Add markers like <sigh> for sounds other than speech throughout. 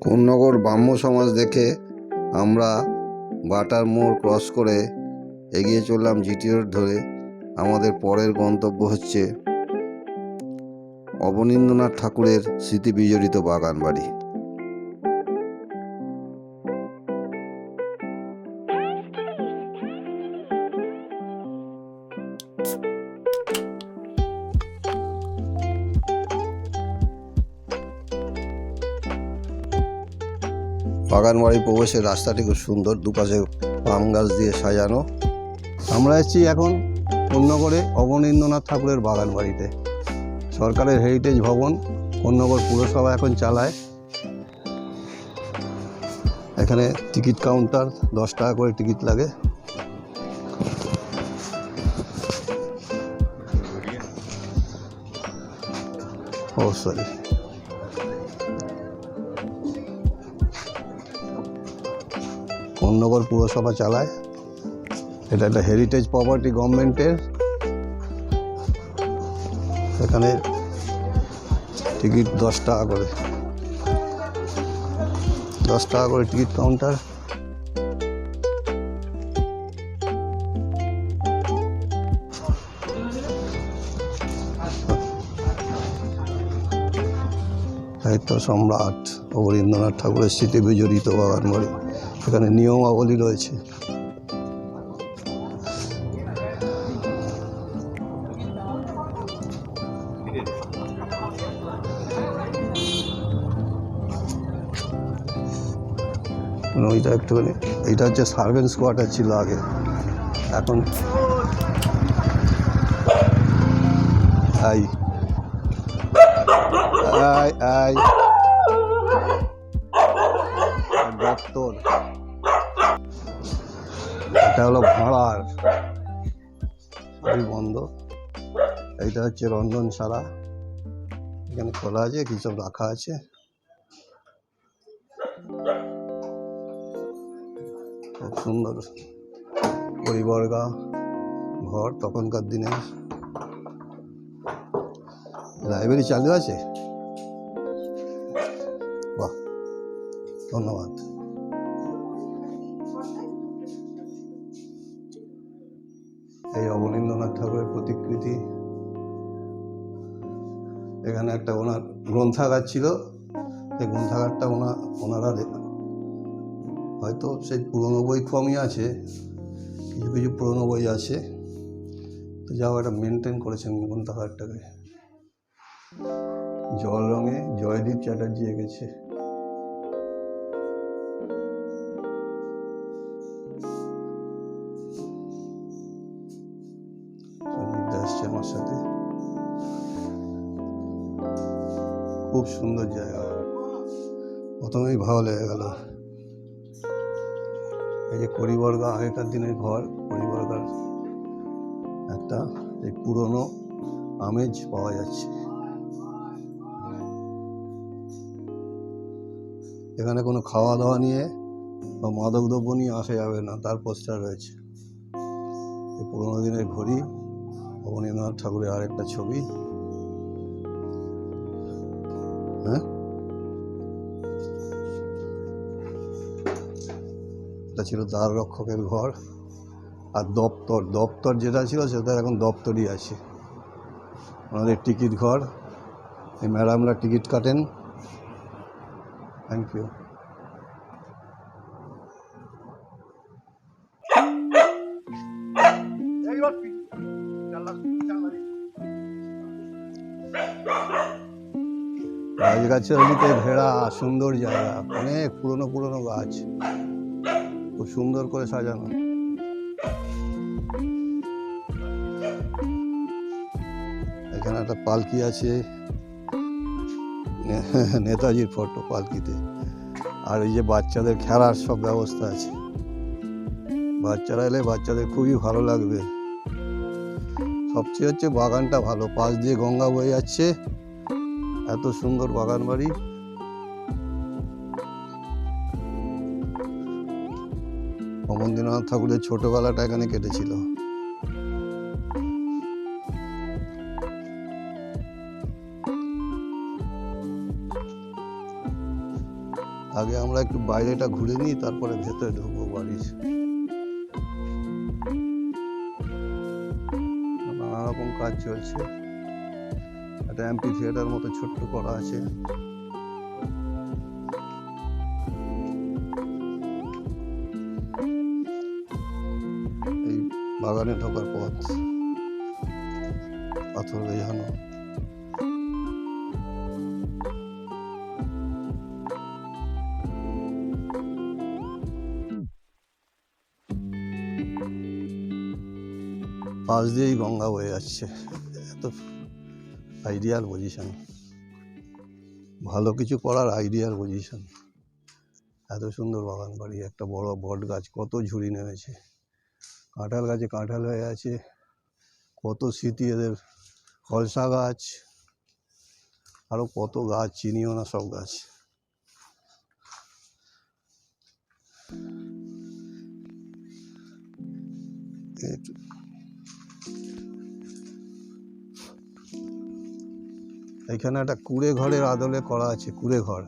কোন্নগর ব্রাহ্ম সমাজ দেখে আমরা বাটার মোড় ক্রস করে এগিয়ে চললাম জিটি রোড ধরে। আমাদের পরের গন্তব্য হচ্ছে অবনীন্দ্রনাথ ঠাকুরের স্মৃতি বিজড়িত বাগান বাড়ি বাগান বাড়ি প্রবেশের রাস্তাটি খুব সুন্দর, দুপাশে পাম গাছ দিয়ে সাজানো। আমরা এসেছি এখন কন্যগড়ে অবনীন্দ্রনাথ ঠাকুরের বাগান বাড়িতে সরকারের হেরিটেজ ভবন কন্যগড় পুরসভা এখন চালায়। এখানে টিকিট কাউন্টার, দশ টাকা করে টিকিট লাগে। সরি কন্যগর পুরসভা চালায়। এটা একটা হেরিটেজ প্রপার্টি গভর্নমেন্টের। এখানে টিকিট দশ টাকা করে। দশ টাকা করে টিকিট কাউন্টার সাহিত্য সম্রাট অবরীন্দ্রনাথ ঠাকুরের স্মৃতি বিজড়িত বাগান বাড়ি এখানে নিয়মাবলী রয়েছে। ওইটা একটুখানি, এইটা হচ্ছে সার্ভেন্টস কোয়ার্টার ছিল আগে। এখন আই। I I. দপ্তর এটা হলো ভাড়ার সবই বন্ধ। এইটা হচ্ছে রন্ধনশালা এখানে খোলা আছে কি সব রাখা আছে। খুব সুন্দর পরিবর্গা ঘর তখনকার দিনে। লাইব্রেরি চালু আছে? বাহ, ধন্যবাদ। এই অবনীন্দ্রনাথ ঠাকুরের প্রতিকৃতি। এখানে একটা ওনার গ্রন্থাগার ছিল। সেই গ্রন্থাগারটা ওনা, ওনারা হয়তো সেই পুরনো বই কমই আছে, কিছু কিছু পুরনো বই আছে। তো যাও এটা মেনটেন করেছেন গ্রন্থাগারটাকে। জল রঙে জয়দীপ চ্যাটার্জি এঁকেছে। আসছে আমার সাথে। খুব সুন্দর জায়গা। প্রথমেই ভালো লেগে গেল। এই যে করিবর্গা, আগেকার দিনের ঘর, করিবর্গার একটা এই পুরনো আমেজ পাওয়া যাচ্ছে। এখানে কোনো খাওয়া দাওয়া নিয়ে বা মাদক দ্রব্য নিয়ে আসা যাবে না, তার পোস্টার রয়েছে। এই পুরোনো দিনের ঘড়ি অবনীন্দ্রনাথ ঠাকুরের আরেকটা ছবি। হ্যাঁ? ছিল দ্বার রক্ষকের ঘর। আর দপ্তর দপ্তর যেটা ছিল সেটা এখন দপ্তরই আছে। আমাদের টিকিট ঘর। এই ম্যাডামরা টিকিট কাটেন। থ্যাংক ইউ গাছালিতে ঘেরা সুন্দর জায়গা, অনেক পুরনো পুরনো গাছ। খুব সুন্দর করে সাজানো। এখানে একটা পালকি আছে। <laughs> নেতাজির ফটো পালকিতে। আর এই যে বাচ্চাদের খেলার সব ব্যবস্থা আছে। বাচ্চারা এলে বাচ্চাদের খুবই ভালো লাগবে। সবচেয়ে হচ্ছে বাগানটা ভালো। পাশ দিয়ে গঙ্গা বয়ে যাচ্ছে। এত সুন্দর বাগান বাড়ি। অমরনাথ ঠাকুরের ছোটবেলাটা এখানে কেটেছিল। আগে আমরা একটু বাইরেটা ঘুরে নিই, তারপরে ভেতরে ঢুকবো বাড়ির। নানা রকম কাজ চলছে। একটা এমপি থিয়েটার মতো ছোট্ট করা আছে। বাগানে ঢোকার পথ, পাথর বেজানো পাশ দিয়েই গঙ্গা বয়ে যাচ্ছে। এত আইডিয়াল পজিশন। ভালো কিছু করার আইডিয়াল পজিশন। এত সুন্দর বাগান বাড়ি একটা বড় বট গাছ, কত ঝুড়ি নেমেছে। কাঁঠাল গাছে কাঁঠাল হয়ে আছে, কত স্মৃতি এদের। ফলসা গাছ আরও কত গাছ, চিনিও না সব গাছ। একটু এখানে একটা কুড়ে ঘরের আদলে করা আছে, কুড়ে ঘর।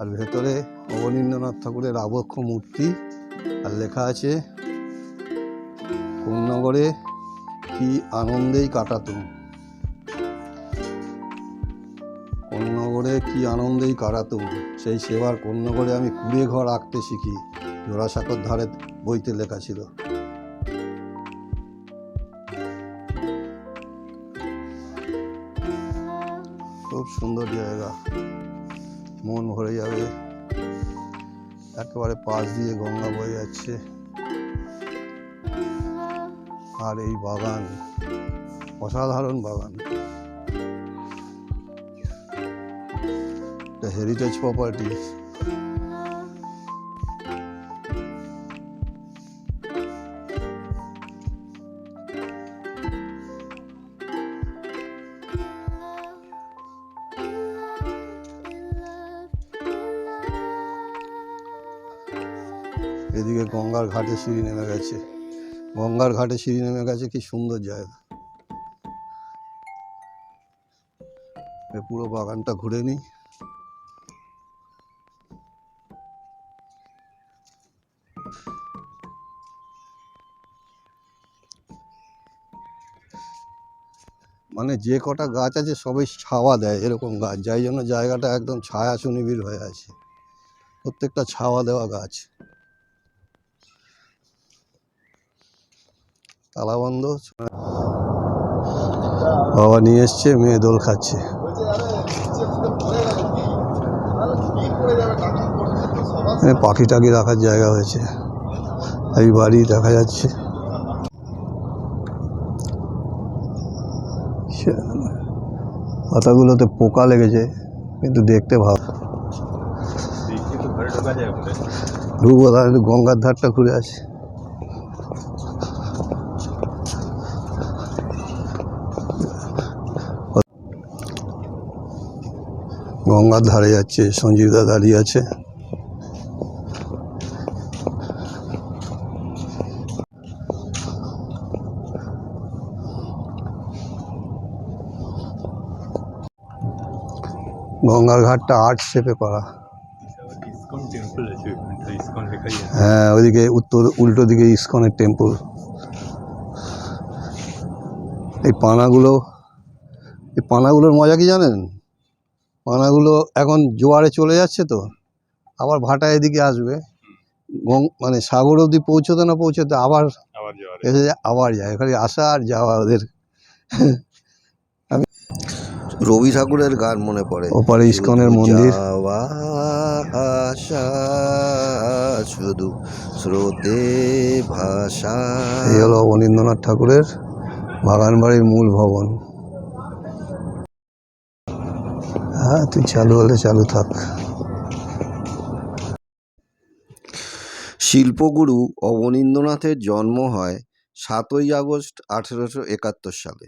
আর ভেতরে অবনীন্দ্রনাথ ঠাকুরের আবক্ষ মূর্তি, আর লেখা আছে কোন নগরে কি আনন্দেই কাটাতুম কোন নগরে কি আনন্দেই কাটাতুম সেই সেবার কোন নগরে আমি কুড়ে ঘর আঁকতে শিখি। জোড়াসাঁকোর ধারে বইতে লেখা ছিল। সুন্দর জায়গা। মন ভরে যাবে। একেবারে পাশ দিয়ে গঙ্গা বয়ে যাচ্ছে। আর এই বাগান, অসাধারণ বাগান। হেরিটেজ প্রপার্টি ঘাটে সিঁড়ি নেমে গেছে। গঙ্গার ঘাটে সিঁড়ি নেমে গেছে, কি সুন্দর জায়গা। পুরো বাগানটা ঘুরে নিই। মানে যে কটা গাছ আছে, সবই ছাওয়া দেয় এরকম গাছ। যাই জন্য জায়গাটা একদম ছায়া সুনিবিড় হয়ে আছে। প্রত্যেকটা ছাওয়া দেওয়া গাছ। তালা বন্ধ। বাবা নিয়ে এসছে মেয়ে দোল খাচ্ছে। পাখি টাকি রাখার জায়গা হয়েছে। এই বাড়ি দেখা যাচ্ছে। পাতাগুলোতে পোকা লেগেছে কিন্তু দেখতে ভালো। ঢুকবো তাহলে গঙ্গার ধারটা ঘুরে আসি। গঙ্গার ধারে যাচ্ছে সঞ্জীবদা দাঁড়িয়ে আছে। গঙ্গার ঘাটটা আর্ট শেপে করা। হ্যাঁ ওইদিকে উত্তর উল্টো দিকে ইস্কনের টেম্পল এই পানাগুলো এই পানাগুলোর মজা কি জানেন? পানাগুলো এখন জোয়ারে চলে যাচ্ছে তো আবার ভাটা এদিকে আসবে। গং মানে সাগর অবধি পৌঁছতে না পৌঁছতে আবার এসে যায়, আবার যায় খালি আসা আর যাওয়া ওদের। রবি ঠাকুরের গান মনে পড়ে। ওপারে ইস্কনের মন্দির। শুধু স্রোতে ভাষা এই হলো অবনীন্দ্রনাথ ঠাকুরের বাগানবাড়ির মূল ভবন। হ্যাঁ তুই চালু হলে চালু থাক। শিল্পগুরু অবনীন্দ্রনাথের জন্ম হয় সাতই আগস্ট আঠেরোশো একাত্তর সালে।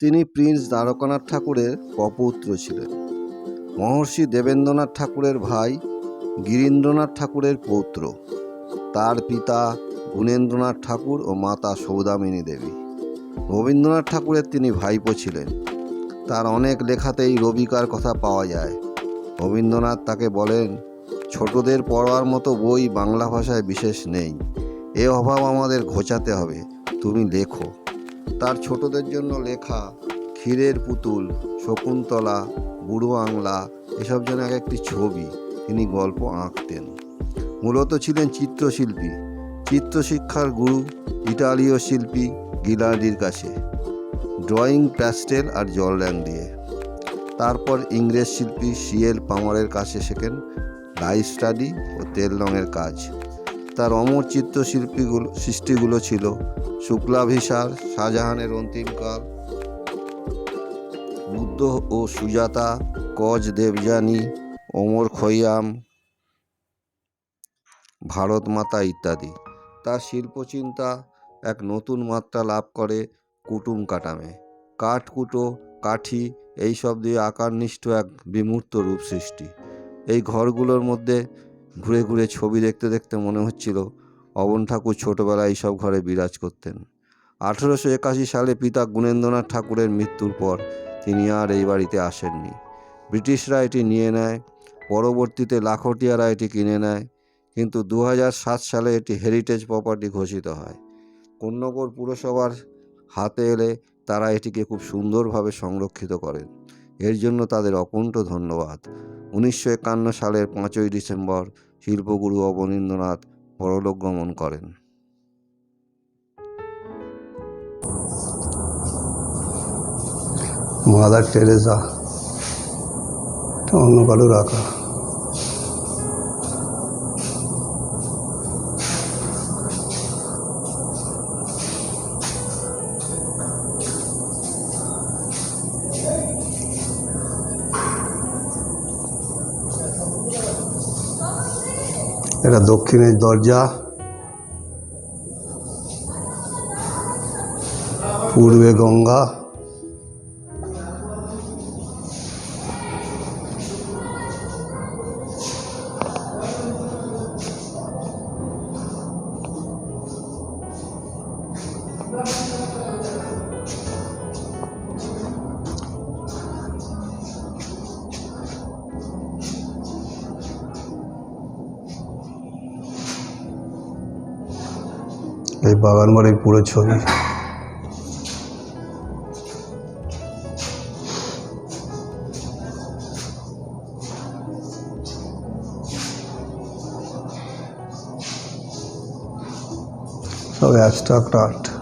তিনি প্রিন্স দ্বারকানাথ ঠাকুরের কপৌত্র ছিলেন। মহর্ষি দেবেন্দ্রনাথ ঠাকুরের ভাই গিরীন্দ্রনাথ ঠাকুরের পৌত্র। তার পিতা গুণেন্দ্রনাথ ঠাকুর ও মাতা সৌদামিনী দেবী। রবীন্দ্রনাথ ঠাকুরের তিনি ভাইপো ছিলেন। তার অনেক লেখাতেই রবিকার কথা পাওয়া যায়। রবীন্দ্রনাথ তাকে বলেন, ছোটদের পড়ার মতো বই বাংলা ভাষায় বিশেষ নেই। এ অভাব আমাদের ঘোচাতে হবে। তুমি লেখো। তার ছোটদের জন্য লেখা, ক্ষীরের পুতুল, শকুন্তলা, বুড়ো আংলা, এসব যেন এক একটি ছবি। তিনি গল্প আঁকতেন। মূলত ছিলেন চিত্রশিল্পী। চিত্রশিক্ষার গুরু, ইটালীয় শিল্পী গিলার্ডির কাছে। ড্রয়িং প্যাস্টেল আর জল রং দিয়ে। তারপর ইংরেজ শিল্পী সিএল পামারের কাছে শেখেন লাইফ স্টাডি ও তেল রঙের কাজ। তার অমর চিত্রশিল্পীগুলো সৃষ্টিগুলো ছিল শুক্লাভিসার শাহজাহানের অন্তিমকাল বুদ্ধ ও Sujata cause Devyani, Omar Khayyam Bharat Mata ইত্যাদি। তার শিল্পচিন্তা এক নতুন মাত্রা লাভ করে কুটুম কাটামে। কাঠকুটো কাঠি এইসব দিয়ে আকারনিষ্ঠ এক বিমূর্ত রূপ সৃষ্টি। এই ঘরগুলোর মধ্যে ঘুরে ঘুরে ছবি দেখতে দেখতে মনে হচ্ছিল অবন ঠাকুর ছোটবেলায় এইসব ঘরে বিরাজ করতেন। আঠেরোশো একাশি সালে পিতা গুণেন্দ্রনাথ ঠাকুরের মৃত্যুর পর তিনি আর এই বাড়িতে আসেননি। ব্রিটিশরা এটি নিয়ে নেয়, পরবর্তীতে লাখটিয়ারা এটি কিনে নেয়, কিন্তু দু সালে এটি হেরিটেজ প্রপার্টি ঘোষিত হয়। কন্যগর পুরসভার হাতে এলে তারা এটিকে খুব সুন্দরভাবে সংরক্ষিত করেন। এর জন্য তাদের অকুণ্ঠ ধন্যবাদ। উনিশশো একান্ন সালের পাঁচই ডিসেম্বর শিল্পগুরু অবনীন্দ্রনাথ পরলোক গমন করেন। মাদার টেরেসা অন্য কারও রাখা। এটা দক্ষিণের দরজা। পূর্বে গঙ্গা। বাগান বাড়ির পুরো ছবি। সব অ্যাবস্ট্রাক্ট আর্ট।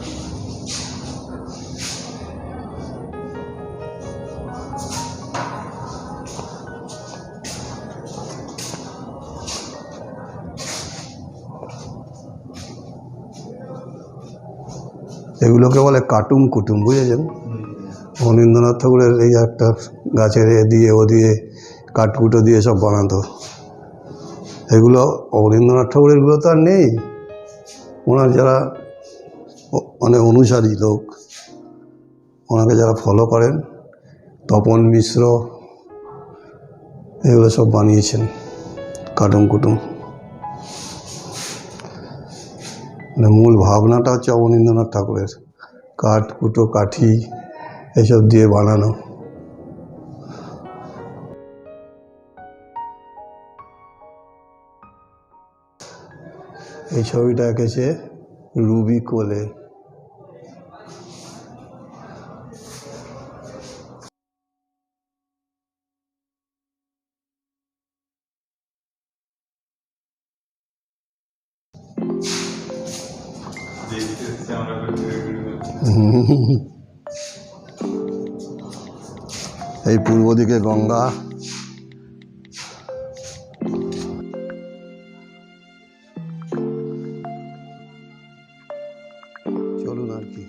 এগুলোকে বলে কাটুম কুটুম, বুঝেছেন? অনিন্দ্রনাথ ঠাকুরের এই একটা গাছের এ দিয়ে, ও দিয়ে, কাঠকুটো দিয়ে সব বানাতো। এগুলো অবনীন্দ্রনাথ ঠাকুরের এগুলো তো আর নেই। ওনার যারা মানে অনুসারী লোক, ওনাকে যারা ফলো করেন, তপন মিশ্র, এগুলো সব বানিয়েছেন, কাটুম কুটুম। মানে মূল ভাবনাটা হচ্ছে অবনীন্দ্রনাথ ঠাকুরের। কাঠ, কুটো, কাঠি এসব দিয়ে বানানো। এই ছবিটা এঁকেছে রুবি কোলে এই পূর্ব দিকে গঙ্গা। চলুন আর কি।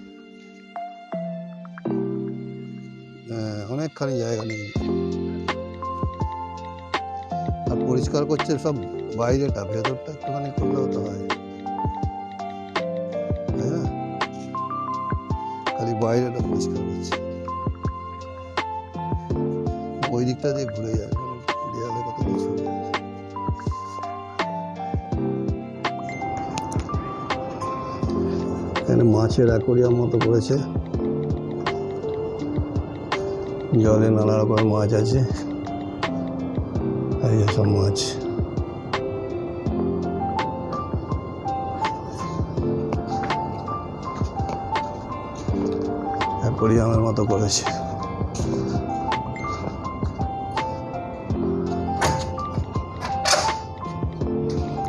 হ্যাঁ অনেকখানি জায়গা নেই। আর পরিষ্কার করছে সব বাইরেটা, ভেতরটা একটুখানি করলেও তো হয়। বাইরেটা পরিষ্কার করছে ওই দিকটা দিয়ে ঘুরে যায় দেয়ালে কত কিছু। এখানে মাছের অ্যাকোরিয়াম মতো করেছে জলে নানা রকমের মাছ আছে। এই সব মাছ। অ্যাকোরিয়ামের মতো করেছে।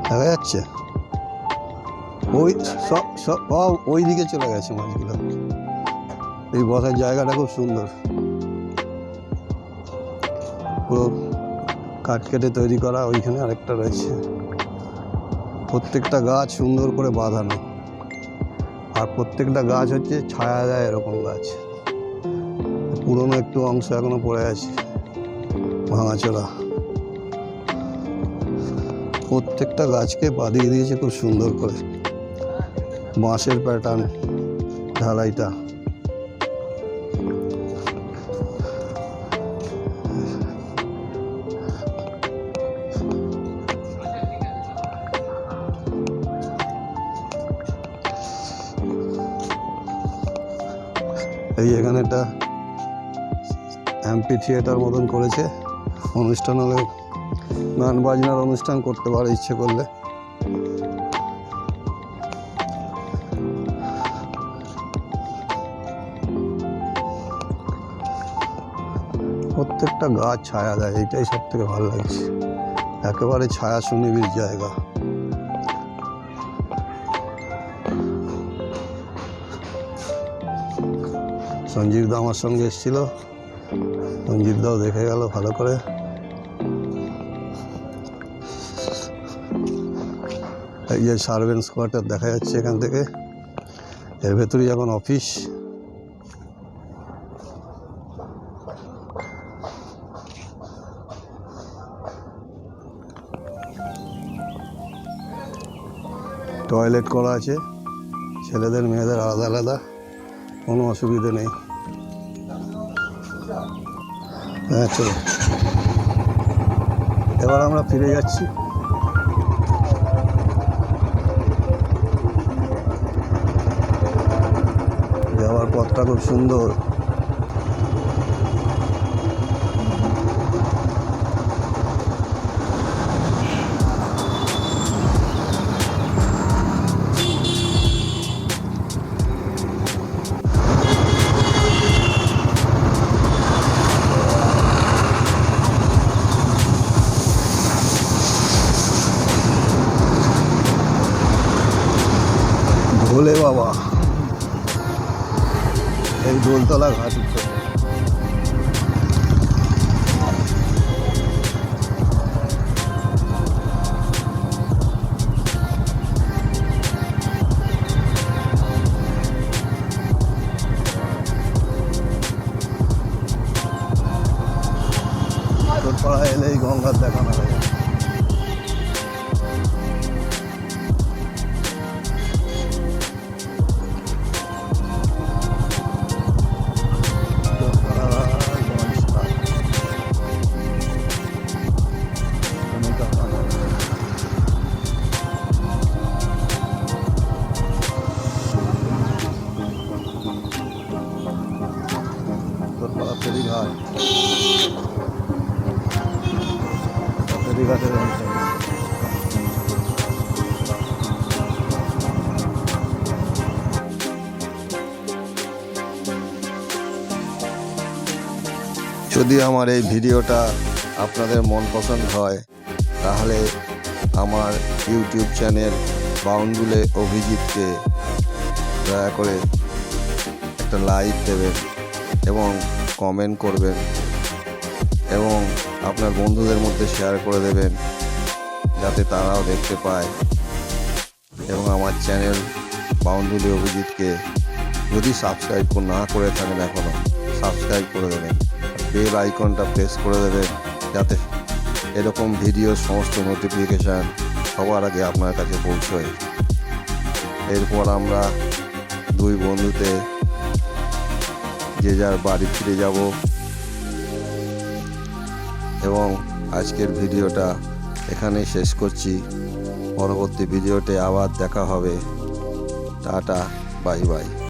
দেখা যাচ্ছে? ওই সব সব ওই দিকে চলে গেছে মাছগুলো। এই বসার জায়গাটা খুব সুন্দর। পুরো কাঠ কেটে তৈরি করা ওইখানে আরেকটা রয়েছে। প্রত্যেকটা গাছ সুন্দর করে বাঁধানো। আর প্রত্যেকটা গাছ হচ্ছে ছায়া দেয় এরকম গাছ। পুরনো একটু অংশ এখনও পড়ে আছে। ভাঙাচোরা। প্রত্যেকটা গাছকে বাঁধিয়ে দিয়েছে খুব সুন্দর করে। বাঁশের প্যাটার্ন ঢালাইটা। এই এখানে একটা অ্যাম্পি থিয়েটার মতন করেছে। অনুষ্ঠান হলে গান বাজনার অনুষ্ঠান করতে পারে ইচ্ছে করলে। প্রত্যেকটা গাছ ছায়া দেয়, এইটাই সব থেকে ভালো লাগছে। একেবারে ছায়া সুনিবিড় জায়গা। সঞ্জীব দা আমার সঙ্গে এসেছিল। সঞ্জীব দাও, দেখে গেল, ভালো করে। এই যে সার্ভেন্টস কোয়ার্টার দেখা যাচ্ছে এখান থেকে। এর ভেতরেই এখন অফিস, টয়লেট করা আছে। ছেলেদের, মেয়েদের আলাদা আলাদা, কোনো অসুবিধে নেই। হ্যাঁ চলো। এবার আমরা ফিরে যাচ্ছি। যাওয়ার পথটা খুব সুন্দর। যদি আমার এই ভিডিওটা আপনাদের মন পছন্দ হয়, তাহলে আমার ইউটিউব চ্যানেল বাউন্ডুলে অভিজিৎকে দয়া করে একটা লাইক দেবেন এবং কমেন্ট করবেন এবং আপনার বন্ধুদের মধ্যে শেয়ার করে দেবেন যাতে তারাও দেখতে পায় এবং আমার চ্যানেল বাউন্ডুলি অভিজিৎকে যদি সাবস্ক্রাইব না করে থাকেন এখনও সাবস্ক্রাইব করে দেবেন। বেল আইকনটা প্রেস করে দেবেন যাতে এরকম ভিডিওর সমস্ত নোটিফিকেশান সবার আগে আপনার কাছে পৌঁছয়। এরপর আমরা দুই বন্ধুতে যে যার বাড়ি ফিরে যাব। এবং আজকের ভিডিওটা এখানেই শেষ করছি। পরবর্তী ভিডিওতে আবার দেখা হবে। Tata, bye bye.